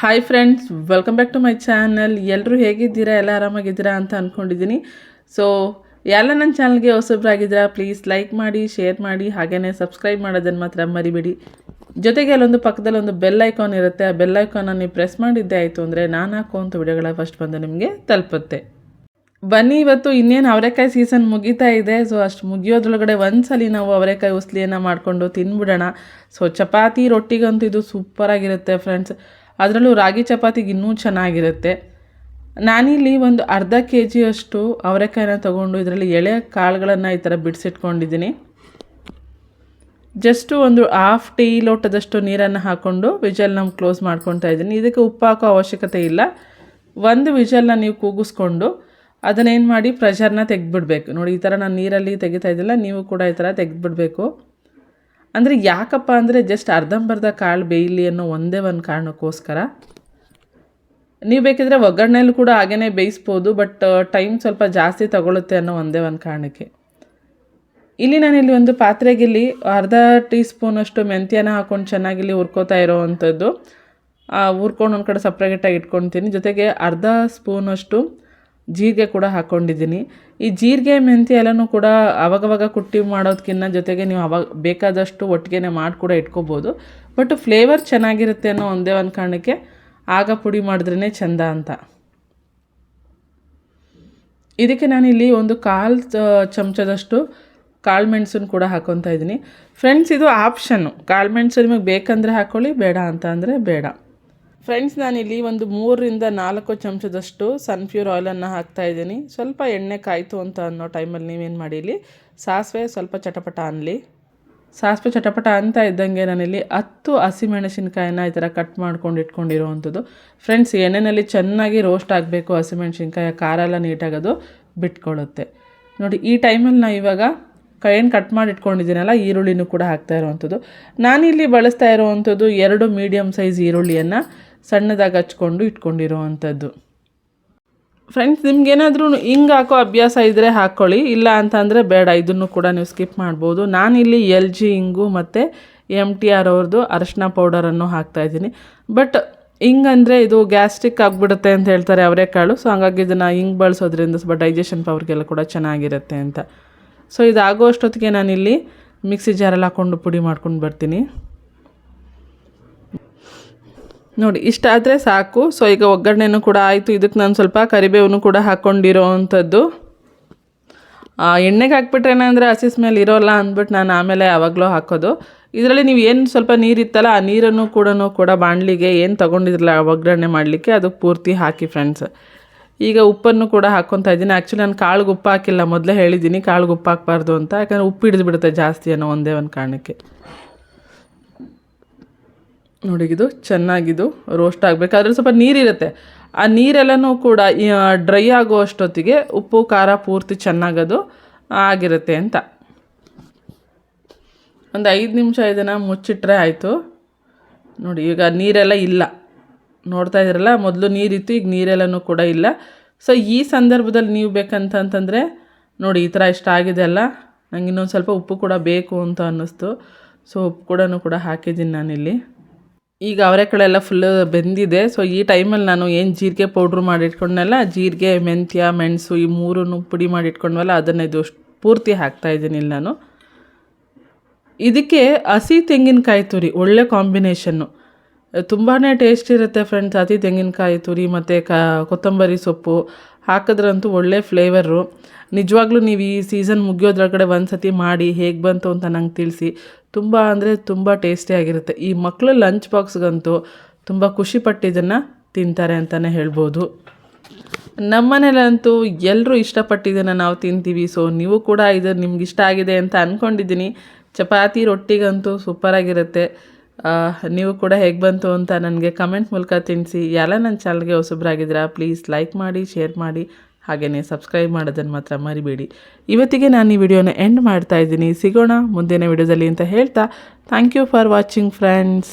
Hi friends welcome back to my channel ಎಲ್ಲರೂ ಹೇಗಿದ್ದೀರಾ? ಎಲ್ಲ ಆರಾಮಾಗಿದ್ದೀರಾ ಅಂತ ಅಂದ್ಕೊಂಡಿದ್ದೀನಿ ಸೊ ಎಲ್ಲ ನನ್ನ ಚಾನಲ್ಗೆ ಹೊಸಬ್ರಾಗಿದ್ದೀರಾ ಪ್ಲೀಸ್ ಲೈಕ್ ಮಾಡಿ ಶೇರ್ ಮಾಡಿ ಹಾಗೆಯೇ ಸಬ್ಸ್ಕ್ರೈಬ್ ಮಾಡೋದನ್ನು ಮಾತ್ರ ಮರಿಬೇಡಿ. ಜೊತೆಗೆ ಅಲ್ಲೊಂದು ಪಕ್ಕದಲ್ಲಿ ಒಂದು ಬೆಲ್ ಐಕಾನ್ ಇರುತ್ತೆ. ಆ ಬೆಲ್ ಐಕಾನ್ ನೀವು ಪ್ರೆಸ್ ಮಾಡಿದ್ದೆ ಆಯಿತು ಅಂದರೆ ನಾನು ಹಾಕುವಂಥ ವಿಡಿಯೋಗಳ ಫಸ್ಟ್ ಬಂದು ನಿಮಗೆ ತಲುಪುತ್ತೆ. ಬನ್ನಿ, ಇವತ್ತು ಇನ್ನೇನು ಅವರೆಕಾಯಿ ಸೀಸನ್ ಮುಗೀತಾ ಇದೆ. ಸೊ ಅಷ್ಟು ಮುಗಿಯೋದ್ರೊಳಗಡೆ ಒಂದ್ಸಲಿ ನಾವು ಅವರೆಕಾಯಿ ಉಸ್ಲಿಯನ್ನು ಮಾಡಿಕೊಂಡು ತಿನ್ಬಿಡೋಣ. ಸೊ ಚಪಾತಿ ರೊಟ್ಟಿಗಂತೂ ಇದು ಸೂಪರಾಗಿರುತ್ತೆ ಫ್ರೆಂಡ್ಸ್ ಅದರಲ್ಲೂ ರಾಗಿ ಚಪಾತಿಗೆ ಇನ್ನೂ ಚೆನ್ನಾಗಿರುತ್ತೆ. ನಾನಿಲ್ಲಿ ಒಂದು ಅರ್ಧ ಕೆ ಜಿಯಷ್ಟು ಅವರೆಕಾಯಿನ ತೊಗೊಂಡು ಇದರಲ್ಲಿ ಎಳೆ ಕಾಳುಗಳನ್ನು ಈ ಥರ ಬಿಡಿಸಿಟ್ಕೊಂಡಿದ್ದೀನಿ. ಜಸ್ಟು ಒಂದು ಹಾಫ್ ಟೀ ಲೋಟದಷ್ಟು ನೀರನ್ನು ಹಾಕ್ಕೊಂಡು ವಿಜಲ್ನ ಕ್ಲೋಸ್ ಮಾಡ್ಕೊತಾ ಇದ್ದೀನಿ. ಇದಕ್ಕೆ ಉಪ್ಪು ಹಾಕೋ ಅವಶ್ಯಕತೆ ಇಲ್ಲ. ಒಂದು ವಿಜಲ್ನ ನೀವು ಕೂಗಿಸ್ಕೊಂಡು ಅದನ್ನೇನು ಮಾಡಿ ಪ್ರೆಷರ್ನ ತೆಗೆದ್ಬಿಡ್ಬೇಕು. ನೋಡಿ, ಈ ಥರ ನಾನು ನೀರಲ್ಲಿ ತೆಗಿತಾ ಇದ್ದಿಲ್ಲ, ನೀವು ಕೂಡ ಈ ಥರ ತೆಗೆದ್ಬಿಡ್ಬೇಕು. ಅಂದರೆ ಯಾಕಪ್ಪ ಅಂದರೆ ಜಸ್ಟ್ ಅರ್ಧಂಬರ್ಧ ಕಾಳು ಬೇಯಲಿ ಅನ್ನೋ ಒಂದೇ ಒಂದು ಕಾರಣಕ್ಕೋಸ್ಕರ. ನೀವು ಬೇಕಿದ್ರೆ ಒಗ್ಗರಣೆಯಲ್ಲೂ ಕೂಡ ಹಾಗೇ ಬೇಯಿಸ್ಬೋದು ಬಟ್ ಟೈಮ್ ಸ್ವಲ್ಪ ಜಾಸ್ತಿ ತಗೊಳುತ್ತೆ ಅನ್ನೋ ಒಂದೇ ಒಂದು ಕಾರಣಕ್ಕೆ. ಇಲ್ಲಿ ನಾನಿಲ್ಲಿ ಒಂದು ಪಾತ್ರೆಗೆ ಇಲ್ಲಿ ಅರ್ಧ ಟೀ ಸ್ಪೂನಷ್ಟು ಮೆಂತ್ಯನ ಹಾಕ್ಕೊಂಡು ಚೆನ್ನಾಗಿ ಇಲ್ಲಿ ಹುರ್ಕೋತಾ ಇರೋ ಅಂಥದ್ದು. ಹುರ್ಕೊಂಡು ಒಂದು ಕಡೆ ಸಪ್ರೇಟಾಗಿ ಇಟ್ಕೊತೀನಿ. ಜೊತೆಗೆ ಅರ್ಧ ಸ್ಪೂನಷ್ಟು ಜೀರಿಗೆ ಕೂಡ ಹಾಕ್ಕೊಂಡಿದ್ದೀನಿ ಈ ಜೀರಿಗೆ, ಮೆಂತ್ಯ ಎಲ್ಲನೂ ಕೂಡ ಅವಾಗವಾಗ ಕುಟ್ಟಿ ಮಾಡೋದಕ್ಕಿಂತ ಜೊತೆಗೆ ನೀವು ಅವಾಗ ಬೇಕಾದಷ್ಟು ಒಟ್ಟಿಗೆ ಮಾಡಿ ಕೂಡ ಇಟ್ಕೋಬೋದು. ಬಟ್ ಫ್ಲೇವರ್ ಚೆನ್ನಾಗಿರುತ್ತೆ ಅನ್ನೋ ಒಂದೇ ಒಂದು ಕಾರಣಕ್ಕೆ ಆಗ ಪುಡಿ ಮಾಡಿದ್ರೇ ಚೆಂದ ಅಂತ. ಇದಕ್ಕೆ ನಾನಿಲ್ಲಿ ಒಂದು ಕಾಲು ಚಮಚದಷ್ಟು ಕಾಳು ಮೆಣಸನ್ನು ಕೂಡ ಹಾಕೊತಾ ಇದ್ದೀನಿ. ಫ್ರೆಂಡ್ಸ್ ಇದು ಆಪ್ಷನ್ನು ಕಾಳು ಮೆಣಸು ನಿಮಗೆ ಬೇಕಂದರೆ ಹಾಕ್ಕೊಳ್ಳಿ ಬೇಡ ಅಂತ ಅಂದರೆ ಬೇಡ. ಫ್ರೆಂಡ್ಸ್ ನಾನಿಲ್ಲಿ ಒಂದು ಮೂರರಿಂದ ನಾಲ್ಕು ಚಮಚದಷ್ಟು ಸನ್ಫ್ಯೂರ್ ಆಯಿಲನ್ನು ಹಾಕ್ತಾಯಿದ್ದೀನಿ ಸ್ವಲ್ಪ ಎಣ್ಣೆ ಕಾಯಿತು ಅಂತ ಅನ್ನೋ ಟೈಮಲ್ಲಿ ನೀವೇನು ಮಾಡಿ ಇಲ್ಲಿ? ಸಾಸಿವೆ ಸ್ವಲ್ಪ ಚಟಪಟ ಅನ್ನಲಿ ಸಾಸಿವೆ ಚಟಪಟ ಅಂತ ಇದ್ದಂಗೆ ನಾನಿಲ್ಲಿ ಹತ್ತು ಹಸಿಮೆಣಸಿನ್ಕಾಯಿನ ಈ ಥರ ಕಟ್ ಮಾಡ್ಕೊಂಡು ಇಟ್ಕೊಂಡಿರೋವಂಥದ್ದು. ಫ್ರೆಂಡ್ಸ್ ಎಣ್ಣೆಯಲ್ಲಿ ಚೆನ್ನಾಗಿ ರೋಸ್ಟ್ ಆಗಬೇಕು ಹಸಿಮೆಣಸಿನ್ಕಾಯಿ, ಖಾರ ಎಲ್ಲ ನೀಟಾಗೋದು ಬಿಟ್ಕೊಳ್ಳುತ್ತೆ. ನೋಡಿ, ಈ ಟೈಮಲ್ಲಿ ನಾವು ಇವಾಗ ಏನು ಕಟ್ ಮಾಡಿ ಇಟ್ಕೊಂಡಿದ್ದೀನಲ್ಲ ಈರುಳ್ಳಿನೂ ಕೂಡ ಹಾಕ್ತಾ ಇರುವಂಥದ್ದು. ನಾನಿಲ್ಲಿ ಬಳಸ್ತಾ ಇರುವಂಥದ್ದು ಎರಡು ಮೀಡಿಯಮ್ ಸೈಜ್ ಈರುಳ್ಳಿಯನ್ನು ಸಣ್ಣದಾಗಿ ಹಚ್ಕೊಂಡು ಇಟ್ಕೊಂಡಿರುವಂಥದ್ದು. ಫ್ರೆಂಡ್ಸ್ ನಿಮ್ಗೇನಾದ್ರೂ ಹಿಂಗೆ ಹಾಕೋ ಅಭ್ಯಾಸ ಇದ್ದರೆ ಹಾಕ್ಕೊಳ್ಳಿ ಇಲ್ಲ ಅಂತಂದರೆ ಬೇಡ, ಇದನ್ನು ಕೂಡ ನೀವು ಸ್ಕಿಪ್ ಮಾಡ್ಬೋದು. ನಾನಿಲ್ಲಿ ಎಲ್ ಜಿ ಹಿಂಗು ಮತ್ತು ಎಂ ಟಿ ಆರ್ ಅವ್ರದ್ದು ಅರಶಿನ ಪೌಡರನ್ನು ಹಾಕ್ತಾಯಿದ್ದೀನಿ ಬಟ್ ಹಿಂಗಂದರೆ ಇದು ಗ್ಯಾಸ್ಟ್ರಿಕ್ ಆಗಿಬಿಡುತ್ತೆ ಅಂತ ಹೇಳ್ತಾರೆ ಅವರೆಕಾಳು ಸೊ ಹಾಗಾಗಿ ಇದನ್ನು ಹಿಂಗೆ ಬಳಸೋದ್ರಿಂದ ಸ್ವಲ್ಪ ಡೈಜೆಷನ್ ಪವರ್ಗೆಲ್ಲ ಕೂಡ ಚೆನ್ನಾಗಿರುತ್ತೆ ಅಂತ. ಸೊ ಇದಾಗೋ ಅಷ್ಟೊತ್ತಿಗೆ ನಾನಿಲ್ಲಿ ಮಿಕ್ಸಿ ಜಾರಲ್ಲಿ ಹಾಕ್ಕೊಂಡು ಪುಡಿ ಮಾಡ್ಕೊಂಡು ಬರ್ತೀನಿ. ನೋಡಿ ಇಷ್ಟಾದರೆ ಸಾಕು. ಸೊ ಈಗ ಒಗ್ಗರಣೆನೂ ಕೂಡ ಆಯಿತು. ಇದಕ್ಕೆ ನಾನು ಸ್ವಲ್ಪ ಕರಿಬೇವನ್ನು ಕೂಡ ಹಾಕ್ಕೊಂಡಿರೋ ಅಂಥದ್ದು. ಎಣ್ಣೆಗೆ ಹಾಕ್ಬಿಟ್ರೆ ಏನಂದರೆ ಹಸಿ ಸ್ಮೆಲ್ ಇರೋಲ್ಲ ಅಂದ್ಬಿಟ್ಟು ನಾನು ಆಮೇಲೆ ಯಾವಾಗಲೂ ಹಾಕೋದು. ಇದರಲ್ಲಿ ನೀವು ಏನು ಸ್ವಲ್ಪ ನೀರಿತ್ತಲ್ಲ ಆ ನೀರನ್ನು ಕೂಡ ಕೂಡ ಬಾಣಲಿಗೆ ಏನು ತೊಗೊಂಡಿದ್ರಲ್ಲ ಒಗ್ಗರಣೆ ಮಾಡಲಿಕ್ಕೆ, ಅದಕ್ಕೆ ಪೂರ್ತಿ ಹಾಕಿ ಫ್ರೆಂಡ್ಸ್ ಈಗ ಉಪ್ಪನ್ನು ಕೂಡ ಹಾಕ್ಕೊತಾ ಇದ್ದೀನಿ. ಆ್ಯಕ್ಚುಲಿ ನಾನು ಕಾಳಿಗೆ ಉಪ್ಪು ಹಾಕಿಲ್ಲ, ಮೊದಲೇ ಹೇಳಿದ್ದೀನಿ ಕಾಳಿಗೆ ಉಪ್ಪು ಹಾಕ್ಬಾರ್ದು ಅಂತ. ಯಾಕಂದರೆ ಉಪ್ಪು ಹಿಡಿದು ಬಿಡುತ್ತೆ ಜಾಸ್ತಿ ಅನ್ನೋ ಒಂದೇ ಒಂದು ಕಾರಣಕ್ಕೆ. ನೋಡಿ ಚೆನ್ನಾಗಿದು ರೋಸ್ಟ್ ಆಗಬೇಕು. ಅದ್ರಲ್ಲಿ ಸ್ವಲ್ಪ ನೀರಿರುತ್ತೆ. ಆ ನೀರೆಲ್ಲನೂ ಕೂಡ ಡ್ರೈ ಆಗೋ ಅಷ್ಟೊತ್ತಿಗೆ ಉಪ್ಪು, ಖಾರ ಪೂರ್ತಿ ಚೆನ್ನಾಗದು ಆಗಿರುತ್ತೆ ಅಂತ. ಒಂದು ಐದು ನಿಮಿಷ ಇದನ್ನು ಮುಚ್ಚಿಟ್ರೆ ಆಯಿತು. ನೋಡಿ, ಈಗ ನೀರೆಲ್ಲ ಇಲ್ಲ. ನೋಡ್ತಾ ಇದ್ದೀರಲ್ಲ ಮೊದಲು ನೀರಿತ್ತು, ಈಗ ನೀರೆಲ್ಲನೂ ಕೂಡ ಇಲ್ಲ. ಸೊ ಈ ಸಂದರ್ಭದಲ್ಲಿ ನೀವು ಬೇಕಂತಂತಂದರೆ, ನೋಡಿ, ಈ ಥರ ಇಷ್ಟ ಆಗಿದೆ ಅಲ್ಲ, ನಂಗೆ ಇನ್ನೊಂದು ಸ್ವಲ್ಪ ಉಪ್ಪು ಕೂಡ ಬೇಕು ಅಂತ ಅನ್ನಿಸ್ತು. ಸೊ ಉಪ್ಪು ಕೂಡ ಕೂಡ ಹಾಕಿದ್ದೀನಿ ನಾನಿಲ್ಲಿ. ಈಗ ಅವರೆಕಾಳೆಲ್ಲ ಫುಲ್ಲು ಬೆಂದಿದೆ. ಸೊ ಈ ಟೈಮಲ್ಲಿ ನಾನು ಏನು ಜೀರಿಗೆ ಪೌಡ್ರ್ ಮಾಡಿಟ್ಕೊಂಡಲ್ಲ ಜೀರಿಗೆ, ಮೆಂತ್ಯ, ಮೆಣಸು ಈ ಮೂರನ್ನು ಪುಡಿ ಮಾಡಿ ಇಟ್ಕೊಂಡ್ವಲ್ಲ ಅದನ್ನು ಇದು ಪೂರ್ತಿ ಹಾಕ್ತಾಯಿದ್ದೀನಿ ನಾನು. ಇದಕ್ಕೆ ಹಸಿ ತೆಂಗಿನಕಾಯಿ ತುರಿ, ಒಳ್ಳೆ ಕಾಂಬಿನೇಷನ್ನು ತುಂಬಾ ಟೇಸ್ಟ್ ಇರುತ್ತೆ ಫ್ರೆಂಡ್ಸ್ ಅತಿ ತೆಂಗಿನಕಾಯಿ ತುರಿ ಮತ್ತು ಕ, ಕೊತ್ತಂಬರಿ ಸೊಪ್ಪು ಹಾಕಿದ್ರಂತೂ ಒಳ್ಳೆ ಫ್ಲೇವರು ನಿಜವಾಗ್ಲೂ ನೀವು ಈ ಸೀಸನ್ ಮುಗಿಯೋದ್ರೊಳಗಡೆ ಒಂದು ಸತಿ ಮಾಡಿ ಹೇಗೆ ಬಂತು ಅಂತ ನಂಗೆ ತಿಳಿಸಿ. ತುಂಬ ಅಂದರೆ ತುಂಬ ಟೇಸ್ಟಿಯಾಗಿರುತ್ತೆ ಈ ಮಕ್ಕಳು ಲಂಚ್ ಬಾಕ್ಸ್ಗಂತೂ ತುಂಬ ಖುಷಿಪಟ್ಟು ಇದನ್ನು ತಿಂತಾರೆ ಅಂತಲೇ ಹೇಳ್ಬೋದು. ನಮ್ಮನೇಲಂತೂ ಎಲ್ಲರೂ ಇಷ್ಟಪಟ್ಟಿದ್ದನ್ನು ನಾವು ತಿಂತೀವಿ. ಸೊ ನೀವು ಕೂಡ ಇದು ನಿಮ್ಗೆ ಇಷ್ಟ ಆಗಿದೆ ಅಂತ ಅಂದ್ಕೊಂಡಿದ್ದೀನಿ ಚಪಾತಿ ರೊಟ್ಟಿಗಂತೂ ಸೂಪರಾಗಿರುತ್ತೆ ನೀವು ಕೂಡ ಹೇಗೆ ಬಂತು ಅಂತ ನನಗೆ ಕಮೆಂಟ್ ಮೂಲಕ ತಿಳಿಸಿ. ಎಲ್ಲ ನನ್ನ ಚಾನಲ್ಗೆ ಹೊಸಬ್ರಾಗಿದ್ದೀರಾ ಪ್ಲೀಸ್ ಲೈಕ್ ಮಾಡಿ ಶೇರ್ ಮಾಡಿ ಹಾಗೆಯೇ ಸಬ್ಸ್ಕ್ರೈಬ್ ಮಾಡೋದನ್ನು ಮಾತ್ರ ಮರಿಬೇಡಿ. ಇವತ್ತಿಗೆ ನಾನು ಈ ವಿಡಿಯೋನ ಎಂಡ್ ಮಾಡ್ತಾ ಇದ್ದೀನಿ. ಸಿಗೋಣ ಮುಂದಿನ ವಿಡಿಯೋದಲ್ಲಿ ಅಂತ ಹೇಳ್ತಾ thank you for watching friends